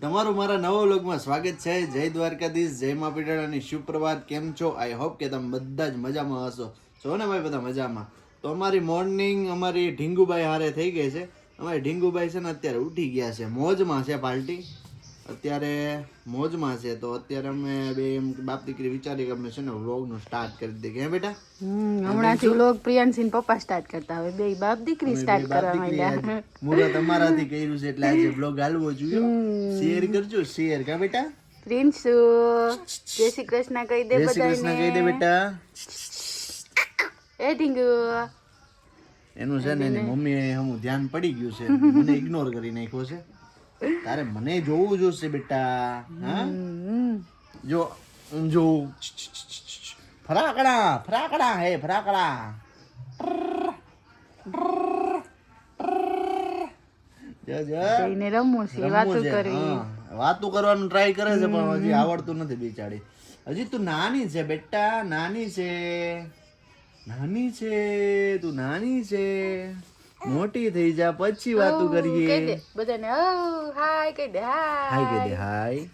તમારું મારા નવા વ્લોગમાં સ્વાગત છે. જય દ્વારકાધીશ, જય મા પીડાની સુપ્રભાત. કેમ છો? આઈ હોપ કે તમે બધા જ મજામાં હશો. છો ને ભાઈ બધા મજામાં? તો અમારી મોર્નિંગ અમારી ઢીંગુભાઈ હારે થઈ ગઈ છે. અમારી ઢીંગુભાઈ છે ને અત્યારે ઉઠી ગયા છે. મોજમાં છે પાર્ટી અત્યારે મોજમાં છે તો અત્યારે અમે બે એમ બાપ દીકરી વિચારી કે અમે છે ને વ્લોગનું સ્ટાર્ટ કરી દઈએ. કે બેટા? હમણાં હમણાંથી વ્લોગ પ્રિયાંશી ને પપ્પા સ્ટાર્ટ કરતા હવે બે બાપ દીકરી સ્ટાર્ટ કરવા માંડ્યા. મુરત અમારાથી કર્યું છે એટલે આજે વ્લોગ હાલવો જોઈએ. શેર કરજો શેર. કા બેટા? પ્રિન્સુ જય શ્રી કૃષ્ણ કહી દે જય શ્રી કૃષ્ણ કહી દે બેટા. એ ઢીંગુ. એનું છે ને એની મમ્મી હમું ધ્યાન પડી ગયું છે. મને ઇગ્નોર કરી નાખ્યો છે. તારે મને જોવું જોશે બેટા હા? જો જો. ફરાકડા ફરાકડા હે ફરાકડા. જઈને રમવું છે વાતો કરવી. હા. વાતું કરવાનું ટ્રાય કરે છે પણ હજી આવડતું નથી બિચારી. હજી તું નાની છે બેટા નાની છે. નાની છે તું નાની છે. મોટી થઈ જા પછી વાતો કરીએ. બધાને હાય કહી દે હાય. હાય કહી દે હાય.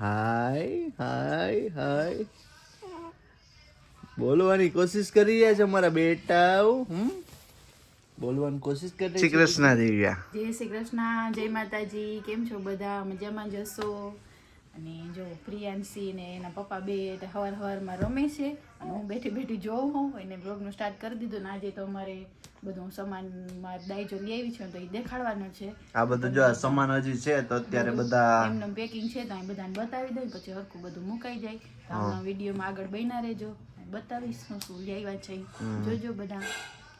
હાય હાય હાય. બોલવાની કોશિશ કરી રહ્યા છે મારા બેટા હમ? બોલવાની કોશિશ કરી શ્રી કૃષ્ણ દેવ્યા. જય શ્રી કૃષ્ણ જય માતાજી કેમ છો બધા? મજામાં જશો અને જો પ્રિયાંશી ને એના પપ્પા બે હવાર હવારમાં રમે છે. અને હું બેઠી બેઠી જોઉં હોઉં એને બ્લોગનું સ્ટાર્ટ કરી દીધું ને આજે તો અમારે બધું સામાન માર દાઈજો લઈ આવી છે તો એ દેખાડવાનો છે. આ બધું જો સમાન હજી છે તો અત્યારે બધા એમનું પેકિંગ છે તો અહીં બધાને બતાવી દઉં. પછી હરખું બધું મુકાઈ જાય. તો વિડીયોમાં આગળ બન્યા રહેજો. બતાવીશ શું શું લઈ આવ્યા છે. જોજો બધા.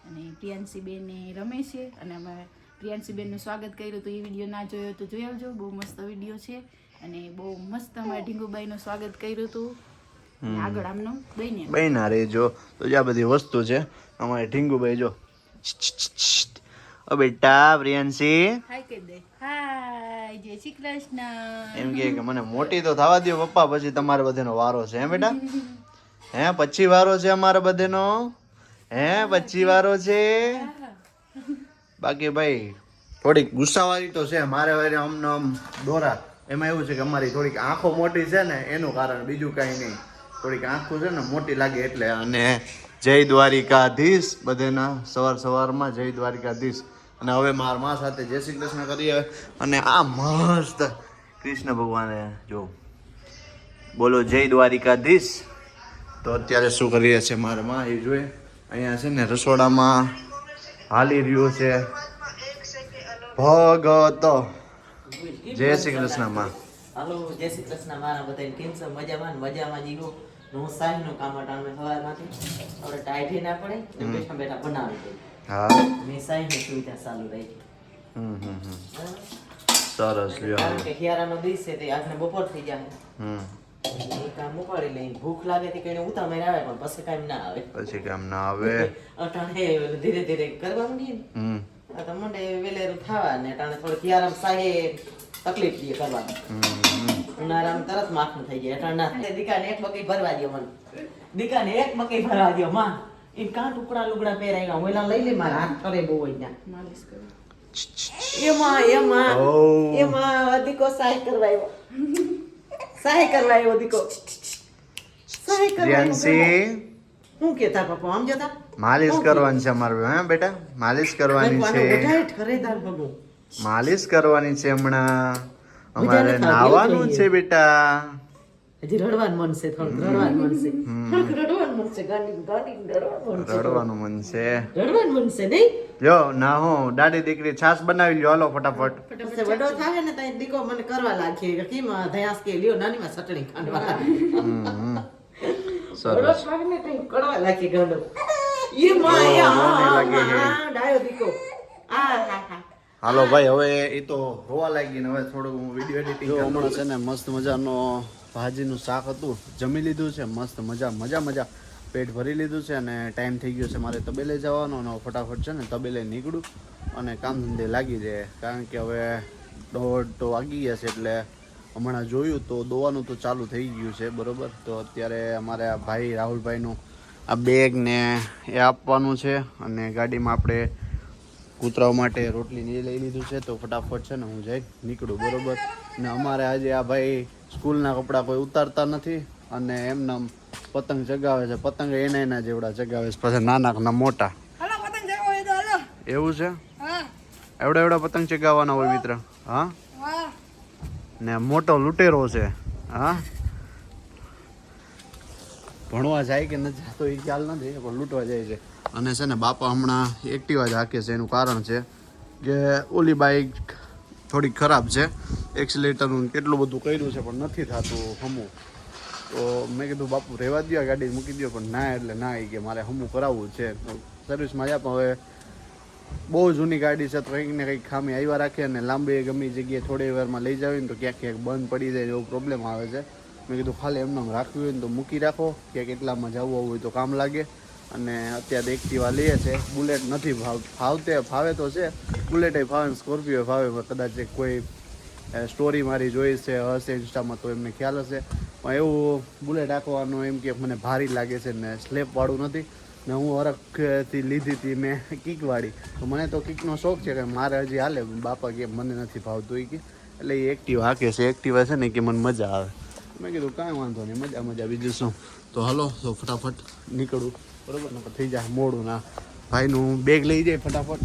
અને પ્રિયાંશી બેન રમે છે. અને અમે પ્રિયાંશી બેનનું સ્વાગત કર્યું તો એ વીડિયો ના જોયો તો જોઈ આવજો. બહુ મસ્ત વીડિયો છે. અને બહુ મસ્ત અમારા ઢીંગુબાઈનું સ્વાગત કર્યું હતું. આગળ આમનું બન્યા. બહેના રેજો તો જે આ બધી વસ્તુ છે. અમારે ઢીંગુભાઈ જો. ઓ બેટા પ્રિયાંશી. હાય કહી દે હાય જય શ્રી કૃષ્ણ. એમ કહે કે મને મોટી તો થવા દો પપ્પા પછી તમારે બધેનો વારો છે હે બેટા? હે પછી વારો છે અમારે બધેનો? હે પછી વારો છે? બાકી ભાઈ થોડીક ગુસ્સાવાળી તો છે. મારે વારે અમને આમ દોરા. એમાં એવું છે કે અમારી થોડીક આંખો મોટી છે ને, એનું કારણ બીજું કાંઈ નહીં. થોડીક આંખો છે ને મોટી લાગે એટલે અને જય દ્વારિકાધીશ, બધેના સવાર સવારમાં જય દ્વારિકાધીશ. અને હવે માર મા સાથે જય શ્રી કૃષ્ણ કરીએ અને આ મસ્ત કૃષ્ણ ભગવાને જો, બોલો જય દ્વારિકાધીશ. તો અત્યારે શું કરીએ છે મારા મા, એ જોઈએ અહીંયા છે ને રસોડામાં હાલી રહ્યું છે. ભગત. જય શ્રી કૃષ્ણમાં. હાલો જય શ્રી કૃષ્ણ મારા બધા કેમ છો? મજામાં મજામાં જીવો હું સાંજનું કામ અટાણ મેં સવારમાંથી આપણે ટાઈઠે ના પડે બેઠા બેઠા બનાવી દઈએ. હા. મેં સાંજની સુવિધા ચાલુ રાખી. હમ હમ હમ. સરસ લ્યો કારણ કે હિયારાનો દિવસ છે તે આજને બપોર થઈ જાય. હમ. એ કામ ઉપાડી લઈને ભૂખ લાગે તે કઈને આવે પણ પછી કામ ના આવે. પછી કામ ના આવે. અટાણે ધીરે ધીરે કરવા માંડીએ ને. હમ. આ તો મંડે વેલેરું થવા ને અટાણે થોડુંક આરામ સાહે તકલીફ દે કરવાની. ઉનાળામાં તરત માખણ થઈ જાય ના થાય દીકાને એક બકી ભરવા દ્યો મને. દીકાને એક બકી ભરવા દ્યો માં. એ કાં ટુકડા લુગડા પહેરાવ્યા. હું એના લઈ લે મારા હાથ ઠરે બહુ માલિશ કરું. એમાં એમાં એમાં દીકો સહાય કરવા આવ્યો. સહાય કરવા આવ્યો દીકો સહાય કરવા આવ્યો હું કેતા પપ્પા આમ જતા? માલિશ કરવાની છે અમારે હે બેટા? માલિશ કરવાની છે. માલિશ કરવાની છે હમણાં. અમારે નાવાનું છે બેટા. હજી રડવાનું મન છે થોડું રડવાનું મન છે. થોડું રડવાનું મન છે ગાડી ગાડી રડવાનું મન છે રડવાનું મન છે. નહીં? જો ના હો દાદી દીકરી છાસ બનાવી લ્યો હાલો ફટાફટ. વડો થાય ને ત્યાં દીકો મને કરવા લાગે. કે કેમ ધયાસ કે લ્યો નાની માં ચટણી ખાંડવા સરસ. ને ત્યાં કડવા લાગે ગાંડો. એ માં એ હા, લાગે હા, છે. હા, ડાયો દીકો. આ હા હા. હાલો ભાઈ હવે એ તો રોવા લાગી ને હવે થોડું હું વીડિયો એડિટિંગ હમણાં છે ને મસ્ત મજાનો ભાજીનું શાક હતું. જમી લીધું છે મસ્ત મજા મજા મજા. પેટ ભરી લીધું છે અને ટાઈમ થઈ ગયો છે મારે તબેલે જવાનો અને ફટાફટ છે ને તબેલે નીકળું. અને કામ ધંધે લાગી જાય. કારણ કે હવે દોઢ તો વાગી ગયા છે એટલે હમણાં જોયું તો દોવાનું તો ચાલુ થઈ ગયું છે બરોબર? તો અત્યારે અમારે આ ભાઈ રાહુલભાઈનું આ બેગ ને એ આપવાનું છે અને ગાડીમાં આપણે કૂતરાઓ માટે રોટલી લઈ લીધું છે તો ફટાફટ છે ને હું જઈ નીકળું બરોબર? ને અમારે આજે આ ભાઈ સ્કૂલના કપડાં કોઈ ઉતારતા નથી અને એમને પતંગ ચગાવે છે પતંગ એના એના જેવડા ચગાવે છે પછી નાના ના મોટા એવું છે? એવડા એવડા પતંગ ચગાવવાના હોય મિત્ર? હા? ને મોટો લૂંટેરો છે હા. ભણવા જાય કે નથી જતો એ ખ્યાલ નથી પણ લૂંટવા જાય છે. અને છે ને બાપા હમણાં એક્ટિવા જ હાકે છે એનું કારણ છે કે ઓલી બાઈક થોડીક ખરાબ છે એક્સિલેટરનું કેટલું બધું કર્યું છે પણ નથી થતું હમું. તો મેં કીધું બાપુ રહેવા દો ગાડી મૂકી દો પણ ના એટલે ના એ કે મારે હમું કરાવવું છે. સર્વિસમાં જા પણ હવે બહુ જૂની ગાડી છે, તો કંઈક ને કંઈક ખામી આવ્યા રાખે અને લાંબી ગમી જગ્યાએ થોડી વારમાં લઈ જાવી ને તો ક્યાંક ક્યાંક બંધ પડી જાય એવો પ્રોબ્લેમ આવે છે. મેં કીધું ખાલી એમને એમ રાખવી હોય ને તો મૂકી રાખો, ક્યાંક એટલામાં જવું હોય તો કામ લાગે. અને અત્યારે એક્ટિવા લઈએ છે, બુલેટ નથી ભાવ ફાવતે ફાવે તો છે, બુલેટે ફાવે સ્કોર્પિયો ફાવે કદાચ કોઈ સ્ટોરી મારી જોઈ છે, હશે ઇન્સ્ટામાં તો એમને ખ્યાલ હશે. પણ એવું બુલેટ આંકવાનું એમ કે મને ભારી લાગે છે ને સ્લેપવાળું નથી. ને હું ઓરખથી લીધી હતી મેં કિકવાળી. તો મને તો કિકનો શોખ છે કે મારે હજી હાલે. બાપા કે મને નથી ભાવતું એ કે. એટલે એ એક્ટિવા હાકે છે. એક્ટિવા છે ને કે મને મજા આવે. મેં કીધું કાંઈ વાંધો નહીં, મજા મજા. બીજું શું? તો હાલો, તો ફટાફટ નીકળું. બરોબર? ને થઈ જાય મોડું ના. ભાઈનું બેગ લઈ જાય ફટાફટ.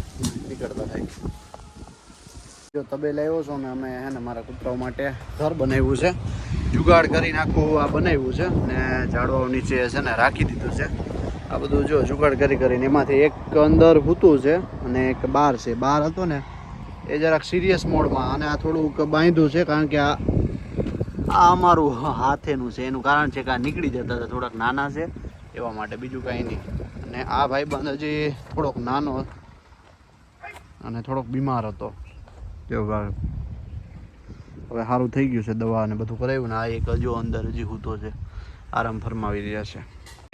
નીકળતા થાય. જો તબે લાવ્યો છો ને અમે હે ને મારા કૂતરાઓ માટે ઘર બનાવ્યું છે. જુગાડ કરીને આખું આ બનાવ્યું છે. ને ઝાડવાઓ નીચે છે ને રાખી દીધું છે. આ બધું જો જુગાડ કરી કરીને એમાંથી એક અંદર હૂતું છે અને એક બાર છે. બાર હતો ને, એ જરાક સિરિયસ મોડમાં અને આ થોડુંક બાંધ્યું છે કારણ કે આ આ અમારું હાથેનું છે. એનું કારણ છે કે આ નીકળી જતા હતા થોડાક નાના છે, એવા માટે બીજું કાંઈ નહીં. અને આ ભાઈબંધ હજી થોડોક નાનો અને થોડોક બીમાર હતો. જો હવે સારું થઈ ગયું છે દવા અને બધું કરાવ્યું ને આ એક હજુ અંદર હજી હૂતો છે. આરામ ફરમાવી રહ્યા છે.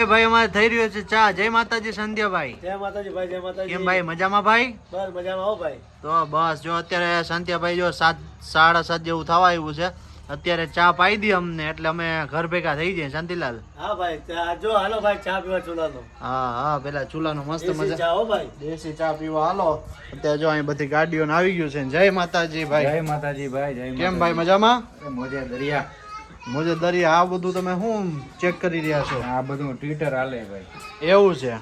ભાઈ અમારે થઈ રહ્યો છે ચા. જય માતાજી સંધ્યાભાઈ. જય માતાજી ભાઈ જય માતાજી. કેમ ભાઈ મજામાં ભાઈ? બસ મજામાં હો ભાઈ. તો બસ જો અત્યારે સંધ્યાભાઈ જો સાત સાડા સાત જેવું થવા આવ્યું છે. અત્યારે ચા પાઈ દી અમને એટલે અમે ઘર ભેગા થઈ જઈએ. શાંતિલાલ? હા ભાઈ ચા- જો હાલો ભાઈ ચા પીવા ચૂલાનો. હા હા પેલા ચૂલાનો મસ્ત મજા. ચા હો ભાઈ. દેશી ચા પીવા હાલો. અત્યારે જો અહીં બધી ગાડીઓ આવી ગયું છે. જય માતાજી ભાઈ. જય માતાજી ભાઈ જય કેમ ભાઈ મજામાં. મોજે દરિયા. મોજે દરી આ બધું તમે શું ચેક કરી રહ્યા છો? આ બધું ટ્વિટર હાલે ભાઈ. એવું છે?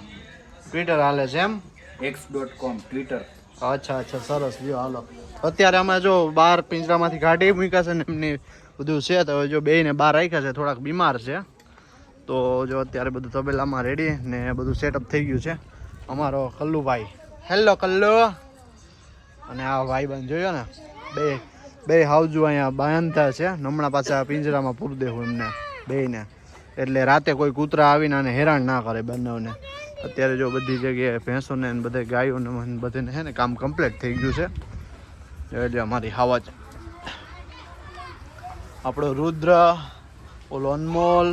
ટ્વિટર હાલે છે એમ? એક્સ ડોટ કોમ ટ્વિટર અચ્છા અચ્છા સરસ. લ્યો હાલો. અત્યારે અમે જો બહાર પિંજરામાંથી કાઢી મૂક્યા છે ને એમની બધું છે તો જો બેયને બહાર રાખ્યા છે થોડાક બીમાર છે. તો જો અત્યારે બધું તબેલામાં રેડી ને બધું સેટઅપ થઈ ગયું છે. અમારો કલ્લુભાઈ. હેલો કલ્લુ. અને આ ભાઈ બંધ જોયો ને બે બે હાવજુ અહીંયા બાંધતા છે. હમણાં પાછા પિંજરામાં પૂરી દેવું એમને ને એટલે રાતે કોઈ કૂતરા આવીને આને હેરાન ના કરે બંનેઓને. અત્યારે જો બધી જગ્યાએ ભેંસોને બધે ગાયોને બધેને છે ને કામ કમ્પ્લીટ થઈ ગયું છે. એટલે અમારી હાવાજ આપણો રુદ્ર, ઓલો અનમોલ,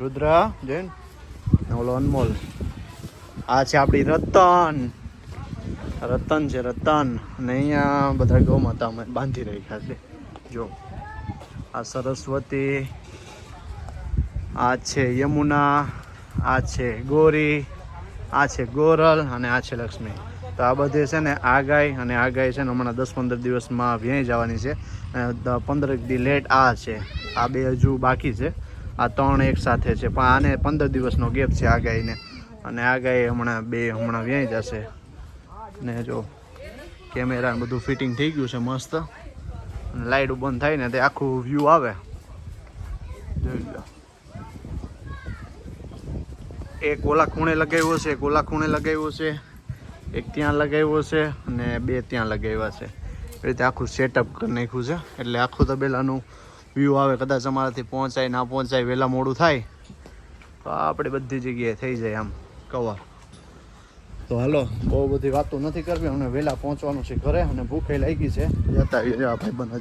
રુદ્ર, જૈન? ઓલો અનમોલ. આ છે આપણી રતન. રતન છે, રતન. અને અહીંયા બધા ગૌમાતા અમે બાંધી રાખ્યા છે. જો, આ સરસ્વતી, આ છે યમુના, આ છે ગોરી, આ છે ગોરલ અને આ છે લક્ષ્મી. તો આ બધી છે ને આ ગાય અને આ ગાય છે ને હમણાં દસ પંદર દિવસમાં વ્યાય જવાની છે. પંદર દ- લેટ આ છે. આ બે હજુ બાકી છે. આ ત્રણ એક સાથે છે. પણ આને પંદર દિવસનો ગેપ છે આ ગાયને અને આ ગાય હમણાં બે હમણાં વ્યાઈ જશે. ને જો કેમેરા ને બધું ફિટિંગ થઈ ગયું છે મસ્ત. અને લાઇટ બંધ થાય ને તે આખું વ્યૂ આવે. જોઈ લો એક ઓલા ખૂણે લગાવ્યો છે, એક ઓલા ખૂણે લગાવ્યો છે, એક ત્યાં લગાવ્યો છે અને બે ત્યાં લગાવ્યા છે. એ રીતે આખું સેટઅપ કરી નાખ્યું છે. એટલે આખું તબેલાનું વ્યૂ આવે, કદાચ અમારાથી પહોંચાય, ના પહોંચાય, વહેલા મોડું થાય. તો આપણે બધી જગ્યાએ થઈ જાય આમ કવર તો હાલો. બહુ બધી વાતો નથી કરવી અમને વહેલા પહોંચવાનું છે ઘરે અને ભૂખે લાગી છે. જતા આ ભાઈ બના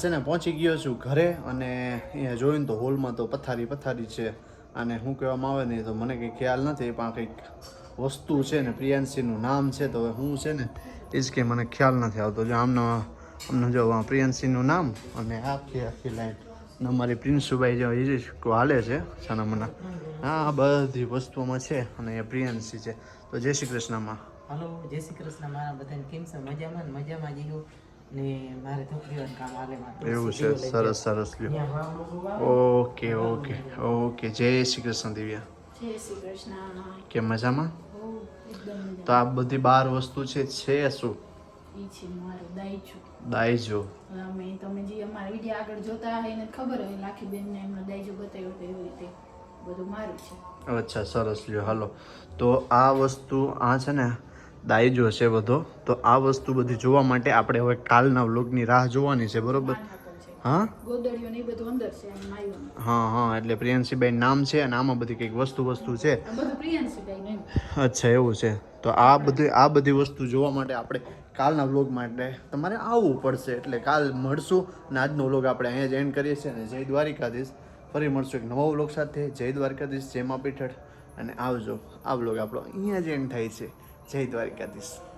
છે. ને, પહોંચી ગયો છું ઘરે અને અહીંયા જોયું તો હોલમાં તો પથારી પથારી છે અને શું કહેવામાં આવે ને તો મને કંઈ ખ્યાલ નથી પણ કંઈક વસ્તુ છે ને, પ્રિયાંશીનું નામ છે તો હવે શું છે ને એ જ કે મને ખ્યાલ નથી આવતો. જો આમનો આમને જો પ્રિયાંશીનું નામ અને આખી આખી લાઈન ને અમારી પ્રિન્સુભાઈ જે હિરિસ્કો હાલે છે સનમના હા આ બધી વસ્તુઓમાં છે અને એ પ્રિયંશી છે. તો જય શ્રી કૃષ્ણમાં. હલો જય શ્રી કૃષ્ણ. મારા બધાને કેમ છે? મજામાં ને? મજામાં જીવો ને મારે જીવન કામ હાલે એવું છે સરસ સરસ લ્યો. Okay okay okay. Jai Shri Krishna Divya. જય શ્રી કૃષ્ણ. કે મજામાં? ઓ એકદમ મજા તો આ બધી બાર વસ્તુ છે છે શું? ઈ છે મારું દાઈચું દાઈજો અમે તમે જે અમારા વીડિયો આગળ જોતા એને ખબર હોય લાખી બેનને એમનો દાઈજો બતાવ્યો તો એવી રીતે બધું મારું છે. અચ્છા સરસ લ્યો હાલો. તો આ વસ્તુ આ છે ને દાઈજો છે બધો. તો આ વસ્તુ બધી જોવા માટે આપણે હવે કાલના વ્લોગની રાહ જોવાની છે બરોબર? હા? હા હા એટલે પ્રિયંસીબાઈ નામ છે અને આમાં બધી કંઈક વસ્તુ વસ્તુ છે. અચ્છા એવું છે. તો આ બધી આ બધી વસ્તુ જોવા માટે આપણે કાલના વ્લોગ માટે તમારે આવવું પડશે. એટલે કાલ મળશું અને આજનો વ્લોગ આપણે અહીંયા જ એન્ડ કરીએ છીએ અને જય દ્વારિકાધીશ. ફરી મળશું એક નવો વ્લોગ સાથે. જય દ્વારકાધીશ, જય મા પીઠળ. અને આવજો. આ વ્લોગ આપણો અહીંયા જ એન્ડ થાય છે. જય દ્વારિકાધીશ.